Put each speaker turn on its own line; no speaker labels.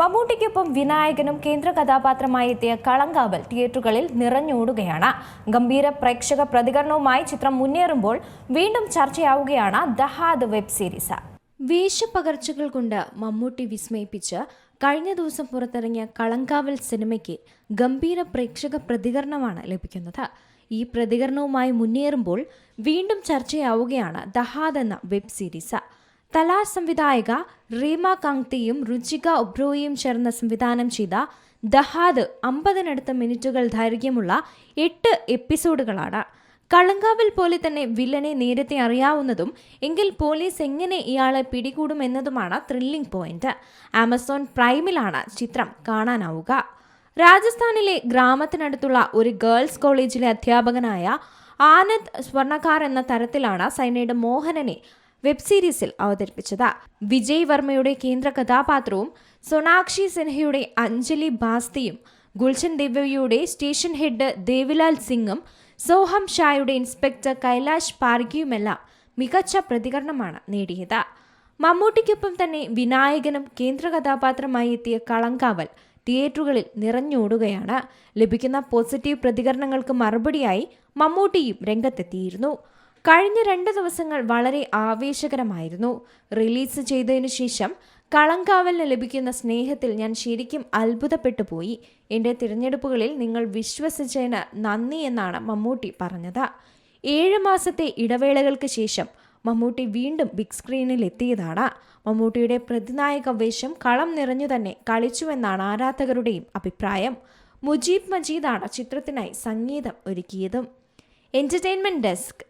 മമ്മൂട്ടിക്കൊപ്പം വിനായകനും കേന്ദ്ര കഥാപാത്രമായി എത്തിയ കളങ്കാവൽ തിയേറ്ററുകളിൽ നിറഞ്ഞോടുകയാണ്. ഗംഭീര പ്രേക്ഷക പ്രതികരണവുമായി ചിത്രം മുന്നേറുമ്പോൾ വീണ്ടും ചർച്ചയാവുകയാണ് ദഹാദ് വെബ് സീരീസ്. വേഷപ്പകർച്ചകൾ കൊണ്ട് മമ്മൂട്ടി വിസ്മയിപ്പിച്ച് കഴിഞ്ഞ ദിവസം പുറത്തിറങ്ങിയ കളങ്കാവൽ സിനിമയ്ക്ക് ഗംഭീര പ്രേക്ഷക പ്രതികരണമാണ് ലഭിക്കുന്നത്. ഈ പ്രതികരണവുമായി മുന്നേറുമ്പോൾ വീണ്ടും ചർച്ചയാവുകയാണ് ദഹാദ് എന്ന വെബ് സീരീസ്. തലാ സംവിധായക റീമ കാങ്തിയും രുചിക ഒബ്രോയും ചേർന്ന് സംവിധാനം ചെയ്ത ദഹാദ് അമ്പതിനടുത്ത മിനിറ്റുകൾ ദൈർഘ്യമുള്ള എട്ട് എപ്പിസോഡുകളാണ്. കളങ്കാവിൽ പോലെ തന്നെ വില്ലനെ നേരത്തെ അറിയാവുന്നതും എങ്കിൽ പോലീസ് എങ്ങനെ ഇയാളെ പിടികൂടുമെന്നതുമാണ് ത്രില്ലിംഗ് പോയിന്റ് ആമസോൺ പ്രൈമിലാണ് ചിത്രം കാണാനാവുക. രാജസ്ഥാനിലെ ഗ്രാമത്തിനടുത്തുള്ള ഒരു ഗേൾസ് കോളേജിലെ അധ്യാപകനായ ആനന്ദ് സ്വർണക്കാർ എന്ന തരത്തിലാണ് സൈനയുടെ മോഹനനെ വെബ് സീരീസിൽ അവതരിപ്പിച്ചത്. വിജയ് വർമ്മയുടെ കേന്ദ്ര കഥാപാത്രവും സൊണാക്ഷി സിൻഹയുടെ അഞ്ജലി ബാസ്തിയും ഗുൽഷൻ ദിവ്യയുടെ സ്റ്റേഷൻ ഹെഡ് ദേവിലാൽ സിംഗും സോഹം ഷായുടെ ഇൻസ്പെക്ടർ കൈലാഷ് പാർഗിയുമെല്ലാം മികച്ച പ്രതികരണമാണ് നേടിയത്. മമ്മൂട്ടിക്കൊപ്പം തന്നെ വിനായകനും കേന്ദ്ര കഥാപാത്രമായി എത്തിയ കളങ്കാവൽ തിയേറ്ററുകളിൽ നിറഞ്ഞോടുകയാണ്. ലഭിക്കുന്ന പോസിറ്റീവ് പ്രതികരണങ്ങൾക്ക് മറുപടിയായി മമ്മൂട്ടിയും രംഗത്തെത്തിയിരുന്നു. കഴിഞ്ഞ രണ്ട് ദിവസങ്ങൾ വളരെ ആവേശകരമായിരുന്നു. റിലീസ് ചെയ്തതിനു ശേഷം കളങ്കാവലിന് ലഭിക്കുന്ന സ്നേഹത്തിൽ ഞാൻ ശരിക്കും അത്ഭുതപ്പെട്ടു പോയി. എന്റെ തിരഞ്ഞെടുപ്പുകളിൽ നിങ്ങൾ വിശ്വസിച്ചതിന് നന്ദി എന്നാണ് മമ്മൂട്ടി പറഞ്ഞത്. ഏഴ് മാസത്തെ ഇടവേളകൾക്ക് ശേഷം മമ്മൂട്ടി വീണ്ടും ബിഗ് സ്ക്രീനിൽ എത്തിയതാണ്. മമ്മൂട്ടിയുടെ പ്രതിനായക വേഷം കളം നിറഞ്ഞു തന്നെ കളിച്ചുവെന്നാണ് ആരാധകരുടെയും അഭിപ്രായം. മുജീബ് മജീദാണ് ചിത്രത്തിനായി സംഗീതം ഒരുക്കിയതും. Entertainment desk